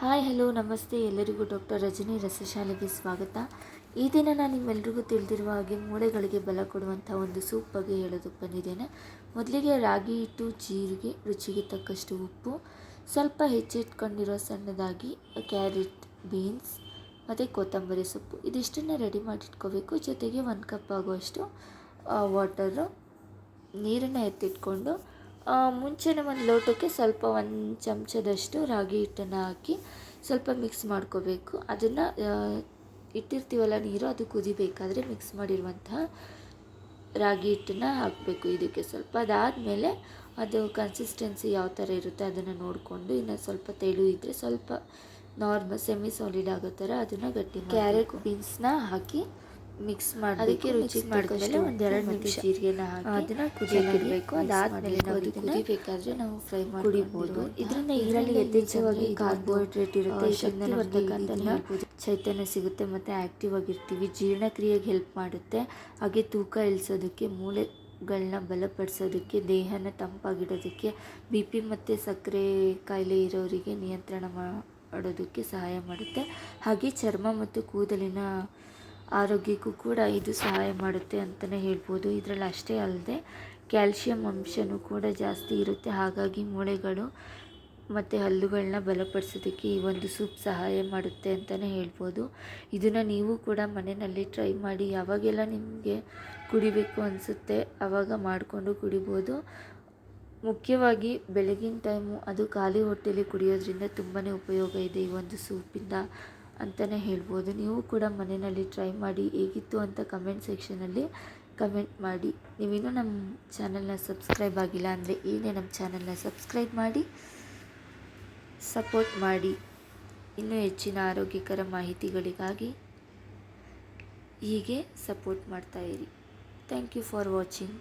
Hi, hello, ನಮಸ್ತೆ. ಎಲ್ಲರಿಗೂ doctor Rajani ರಸಶಾಲೆಗೆ ಸ್ವಾಗತ. ಈ ದಿನ ನಾನು ನಿಮ್ಮೆಲ್ರಿಗೂ ತಿಳಿದಿರುವ ಹಾಗೆ ಮೂಳೆಗಳಿಗೆ ಬಲ ಕೊಡುವಂಥ ಒಂದು ಸೂಪ್ ಬಗ್ಗೆ ಹೇಳೋದಕ್ಕೆ ಬಂದಿದ್ದೇನೆ. ಮೊದಲಿಗೆ ರಾಗಿ ಹಿಟ್ಟು, ಜೀರಿಗೆ, ರುಚಿಗೆ ತಕ್ಕಷ್ಟು ಉಪ್ಪು, ಸ್ವಲ್ಪ ಹೆಚ್ಚಿಟ್ಕೊಂಡಿರೋ ಸಣ್ಣದಾಗಿ ಕ್ಯಾರೆಟ್, ಬೀನ್ಸ್, ಮತ್ತು ಕೊತ್ತಂಬರಿ ಸೊಪ್ಪು. ಇದಿಷ್ಟನ್ನು ರೆಡಿ ಮಾಡಿಟ್ಕೋಬೇಕು. ಜೊತೆಗೆ ಒಂದು ಕಪ್ ಆಗುವಷ್ಟು ವಾಟರು ನೀರನ್ನು ಎತ್ತಿಟ್ಕೊಂಡು ಮುಂಚೆನೇ ಒಂದು ಲೋಟಕ್ಕೆ ಸ್ವಲ್ಪ ಒಂದು ಚಮಚದಷ್ಟು ರಾಗಿ ಹಿಟ್ಟನ್ನು ಹಾಕಿ ಸ್ವಲ್ಪ ಮಿಕ್ಸ್ ಮಾಡ್ಕೋಬೇಕು. ಅದನ್ನು ಇಟ್ಟಿರ್ತೀವಲ್ಲ ನೀರು ಅದು ಕುದಿಬೇಕಾದ್ರೆ ಮಿಕ್ಸ್ ಮಾಡಿರುವಂತಹ ರಾಗಿ ಹಿಟ್ಟನ್ನು ಹಾಕಬೇಕು ಇದಕ್ಕೆ. ಸ್ವಲ್ಪ ಅದಾದಮೇಲೆ ಅದು ಕನ್ಸಿಸ್ಟೆನ್ಸಿ ಯಾವ ಥರ ಇರುತ್ತೆ ಅದನ್ನು ನೋಡಿಕೊಂಡು ಇನ್ನು ಸ್ವಲ್ಪ ತೆಳು ಇದ್ದರೆ ಸ್ವಲ್ಪ ನಾರ್ಮಲ್ ಸೆಮಿ ಸಾಲಿಡ್ ಆಗೋ ಥರ ಅದನ್ನು ಗಟ್ಟಿ ಕ್ಯಾರೆಟ್ ಬೀನ್ಸ್ನ ಹಾಕಿ ಮಿಕ್ಸ್ ಮಾಡಿ ಅದಕ್ಕೆ ರುಚಿ ಮಾಡಿದ್ಮೇಲೆ ಒಂದು ಎರಡು ನಿಮಿಷ ಜೀರಿಗೆನ ಹಾಕಿ ಅದನ್ನ ಕುದಿಯಬೇಕು ಅದಾದಮೇಲೆ ನಾವು ಕುದಿಬೇಕಾದ್ರೆ ನಾವು ಫ್ರೈ ಮಾಡಿ ಕುಡಿಬೋದು ಇದರಿಂದ ಇದರಲ್ಲಿ ಯಥೇಚ್ಛವಾಗಿ ಕಾರ್ಬೋಹೈಡ್ರೇಟ್ ಇರುತ್ತೆ. ನಮಗೆ ಚೈತನ್ಯ ಸಿಗುತ್ತೆ ಮತ್ತು ಆ್ಯಕ್ಟಿವ್ ಆಗಿರ್ತೀವಿ. ಜೀರ್ಣಕ್ರಿಯೆಗೆ ಹೆಲ್ಪ್ ಮಾಡುತ್ತೆ. ಹಾಗೆ ತೂಕ ಇಳಿಸೋದಕ್ಕೆ ಮೂಳೆ ಗಳನ್ನ ಬಲಪಡಿಸೋದಕ್ಕೆ ದೇಹನ ತಂಪಾಗಿಡೋದಕ್ಕೆ ಬಿ ಪಿ ಮತ್ತು ಸಕ್ಕರೆ ಕಾಯಿಲೆ ಇರೋರಿಗೆ ನಿಯಂತ್ರಣ ಮಾಡೋದಕ್ಕೆ ಸಹಾಯ ಮಾಡುತ್ತೆ. ಹಾಗೆ ಚರ್ಮ ಮತ್ತು ಕೂದಲಿನ ಆರೋಗ್ಯಕ್ಕೂ ಕೂಡ ಇದು ಸಹಾಯ ಮಾಡುತ್ತೆ ಅಂತಲೇ ಹೇಳ್ಬೋದು. ಇದರಲ್ಲಿ ಅಷ್ಟೇ ಅಲ್ಲದೆ ಕ್ಯಾಲ್ಶಿಯಂ ಅಂಶನೂ ಕೂಡ ಜಾಸ್ತಿ ಇರುತ್ತೆ. ಹಾಗಾಗಿ ಮೂಳೆಗಳು ಮತ್ತು ಹಲ್ಲುಗಳನ್ನ ಬಲಪಡಿಸೋದಕ್ಕೆ ಈ ಒಂದು ಸೂಪ್ ಸಹಾಯ ಮಾಡುತ್ತೆ ಅಂತಲೇ ಹೇಳ್ಬೋದು. ಇದನ್ನು ನೀವು ಕೂಡ ಮನೆಯಲ್ಲಿ ಟ್ರೈ ಮಾಡಿ. ಯಾವಾಗೆಲ್ಲ ನಿಮಗೆ ಕುಡಿಬೇಕು ಅನಿಸುತ್ತೆ ಆವಾಗ ಮಾಡಿಕೊಂಡು ಕುಡಿಬೋದು. ಮುಖ್ಯವಾಗಿ ಬೆಳಗಿನ ಟೈಮು ಅದು ಖಾಲಿ ಹೊಟ್ಟೆಲಿ ಕುಡಿಯೋದ್ರಿಂದ ತುಂಬಾ ಉಪಯೋಗ ಇದೆ ಈ ಒಂದು ಸೂಪಿಂದ. ಅಂತಲೇ ಹೇಳ್ಬೋದು. ನೀವು ಕೂಡ ಮನೆಯಲ್ಲಿ ಟ್ರೈ ಮಾಡಿ ಹೇಗಿತ್ತು ಅಂತ ಕಮೆಂಟ್ ಸೆಕ್ಷನಲ್ಲಿ ಕಮೆಂಟ್ ಮಾಡಿ. ನೀವಿನ್ನೂ ನಮ್ಮ ಚಾನಲ್ನ ಸಬ್ಸ್ಕ್ರೈಬ್ ಆಗಿಲ್ಲ ಅಂದರೆ ಏನೇ ನಮ್ಮ ಚಾನಲ್ನ ಸಬ್ಸ್ಕ್ರೈಬ್ ಮಾಡಿ ಸಪೋರ್ಟ್ ಮಾಡಿ. ಇನ್ನೂ ಹೆಚ್ಚಿನ ಆರೋಗ್ಯಕರ ಮಾಹಿತಿಗಳಿಗಾಗಿ ಹೀಗೆ ಸಪೋರ್ಟ್ ಮಾಡ್ತಾಯಿರಿ ಥ್ಯಾಂಕ್ ಯು ಫಾರ್ ವಾಚಿಂಗ್